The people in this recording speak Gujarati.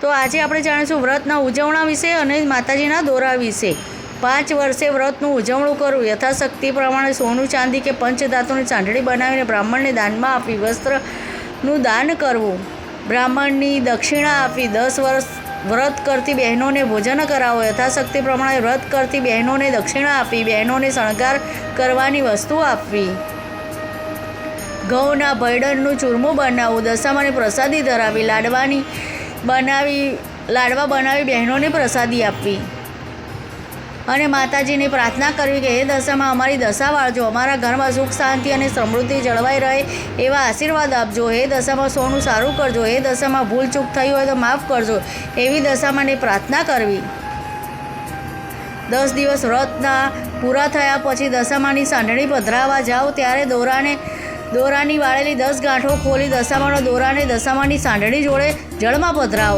તો આજે આપણે જાણીશું વ્રતના ઉજવણા વિશે અને માતાજીના દોરા વિશે. પાંચ વર્ષે વ્રતનું ઉજવણું કરવું. યથાશક્તિ પ્રમાણે સોનું, ચાંદી કે પંચધાતુની ચાંદડી બનાવીને બ્રાહ્મણને દાનમાં આપી, વસ્ત્રનું દાન કરવું. બ્રાહ્મણની દક્ષિણા આપી, દસ વર્ષ વ્રત કરતી બહેનોને ભોજન કરાવો. યથાશક્તિ પ્રમાણે વ્રત કરતી બહેનોને દક્ષિણા આપી, બહેનોને શણગાર કરવાની વસ્તુ આપવી. ઘઉંના ભયડનનું ચૂરમું બનાવવું. દશામાને પ્રસાદી ધરાવી, લાડવાની બનાવી, લાડવા બનાવી બહેનોને પ્રસાદી આપવી. અને માતાજીને પ્રાર્થના કરવી કે એ દશામાં અમારી દશા વાળજો, અમારા ઘરમાં સુખ, શાંતિ અને સમૃદ્ધિ જળવાઈ રહે, એવા આશીર્વાદ આપજો. હે દશામાં સોનું સારું કરજો, હે દશામાં ભૂલ ચૂક થઈ હોય તો માફ કરજો. એવી દશામાંને પ્રાર્થના કરવી. દસ દિવસ વ્રતના પૂરા થયા પછી દશામાની સાંઢણી પધરાવા જાઓ, ત્યારે દોરાને દોરાની વાળેલી દસ ગાંઠો ખોલી દશામાનો દોરાને દશામાની સાંડણી જોડે જળમાં પધરાવો.